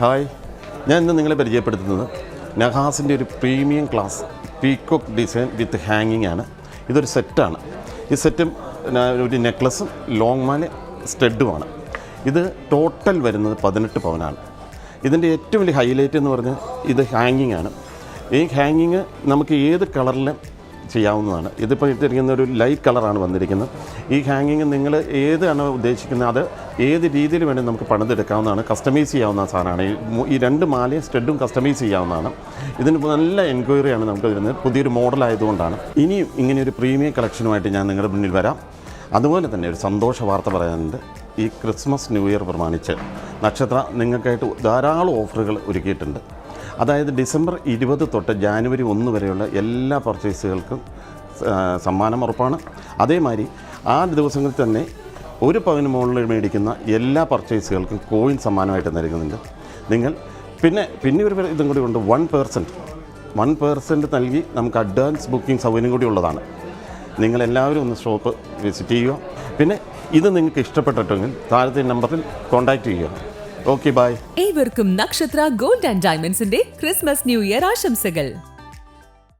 Hi. ഞാൻ ഇന്ന് നിങ്ങളെ പരിചയപ്പെടുത്തുന്നത് നഹാസിന്റെ ഒരു premium class peacock design with ഹാങ്ങിങ് ആണ്. ഇതൊരു സെറ്റാണ്. ഈ സെറ്റും ഒരു നെക്ലസും ലോങ് മാല സ്റ്റഡുമാണ് ഇത് ടോട്ടൽ വരുന്നത് പതിനെട്ട് പവനാണ്. ഇതിന്റെ ഏറ്റവും വലിയ ഹൈലൈറ്റ് എന്ന് പറഞ്ഞാൽ ഇത് ഹാങ്ങിങ് ആണ്. ഈ ഹാങ്ങിങ് നമുക്ക് ഏത് കളറിലും ചെയ്യാവുന്നതാണ്. ഇതിപ്പോൾ ഇട്ടിരിക്കുന്ന ഒരു ലൈറ്റ് കളറാണ് വന്നിരിക്കുന്നത്. ഈ ഹാങ്ങിങ് നിങ്ങൾ ഏതാണ് ഉദ്ദേശിക്കുന്നത്? അത് ഏത് രീതിയിൽ വേണേൽ നമുക്ക് പണിതെടുക്കാവുന്നതാണ്. കസ്റ്റമൈസ് ചെയ്യാവുന്ന സാധനമാണ്. ഈ രണ്ട് മാലയും സ്റ്റഡും കസ്റ്റമൈസ് ചെയ്യാവുന്നതാണ്. ഇതിന് നല്ല എൻക്വയറിയാണ് നമുക്ക് വരുന്നത് പുതിയൊരു മോഡലായതുകൊണ്ടാണ് ഇനിയും ഇങ്ങനെ ഒരു പ്രീമിയം കളക്ഷനുമായിട്ട് ഞാൻ നിങ്ങളുടെ മുന്നിൽ വരാം. അതുപോലെ തന്നെ ഒരു സന്തോഷ വാർത്ത പറയാനുണ്ട്. ഈ ക്രിസ്മസ് ന്യൂ ഇയർ പ്രമാണിച്ച് നക്ഷത്ര നിങ്ങൾക്കായിട്ട് ധാരാളം ഓഫറുകൾ ഒരുക്കിയിട്ടുണ്ട്. അതായത് ഡിസംബർ ഇരുപത് തൊട്ട് ജാനുവരി ഒന്ന് വരെയുള്ള എല്ലാ പർച്ചേസുകൾക്കും സമ്മാനം ഉറപ്പാണ്. അതേമാതിരി ആ ദിവസങ്ങളിൽ തന്നെ ഒരു പവന് മുകളിൽ മേടിക്കുന്ന എല്ലാ പർച്ചേസുകൾക്കും കോയിൻ സമ്മാനമായിട്ട് നൽകുന്നുണ്ട്. നിങ്ങൾ പിന്നെ പിന്നെ ഒരു ഇതും കൂടി ഉണ്ട്. വൺ പേഴ്സന്റ് വൺ പേഴ്സന്റ് നൽകി നമുക്ക് അഡ്വാൻസ് ബുക്കിംഗ് സൗകര്യം കൂടി ഉള്ളതാണ്. നിങ്ങളെല്ലാവരും ഒന്ന് ഷോപ്പ് വിസിറ്റ് ചെയ്യുക. പിന്നെ ഇത് നിങ്ങൾക്ക് ഇഷ്ടപ്പെട്ടിട്ടെങ്കിൽ താഴത്തെ നമ്പറിൽ കോൺടാക്ട് ചെയ്യുക. ഓക്കെ ബൈ ഏവർക്കും നക്ഷത്ര ഗോൾഡ് ആൻഡ് ഡയമണ്ട്സിന്റെ ക്രിസ്മസ് ന്യൂ ഇയർ ആശംസകൾ.